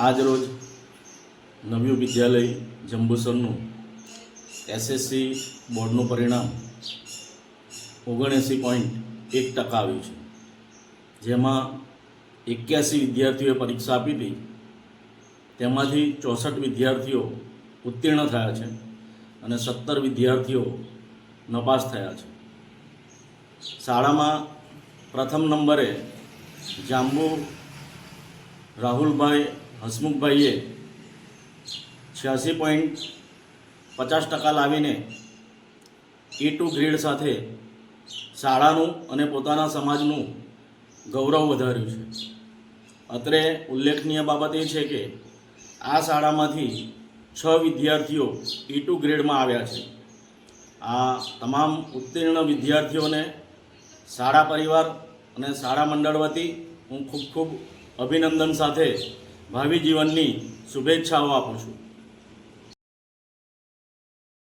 આજરોજ નવ્યું વિદ્યાલય જંબુસરનું એસએસસી બોર્ડનું પરિણામ ઓગણએંસી પોઈન્ટ એક ટકા આવ્યું છે. જેમાં એક્યાસી વિદ્યાર્થીઓએ પરીક્ષા આપી હતી. તેમાંથી ચોસઠ વિદ્યાર્થીઓ ઉત્તીર્ણ થયા છે અને સત્તર વિદ્યાર્થીઓ નપાસ થયા છે. શાળામાં પ્રથમ નંબરે જાંબુ રાહુલભાઈ હસમુખભાઈએ છ્યાસી પોઈન્ટ પચાસ ટકા લાવીને એ ટુ ગ્રેડ સાથે શાળાનું અને પોતાના સમાજનું ગૌરવ વધાર્યું છે. અત્રે ઉલ્લેખનીય બાબત એ છે કે આ શાળામાંથી છ વિદ્યાર્થીઓ એ ટુ ગ્રેડમાં આવ્યા છે. આ તમામ ઉત્તીર્ણ વિદ્યાર્થીઓને શાળા પરિવાર અને શાળા મંડળ વતી હું ખૂબ ખૂબ અભિનંદન સાથે ભાવિ જીવનની શુભેચ્છાઓ આપું છું.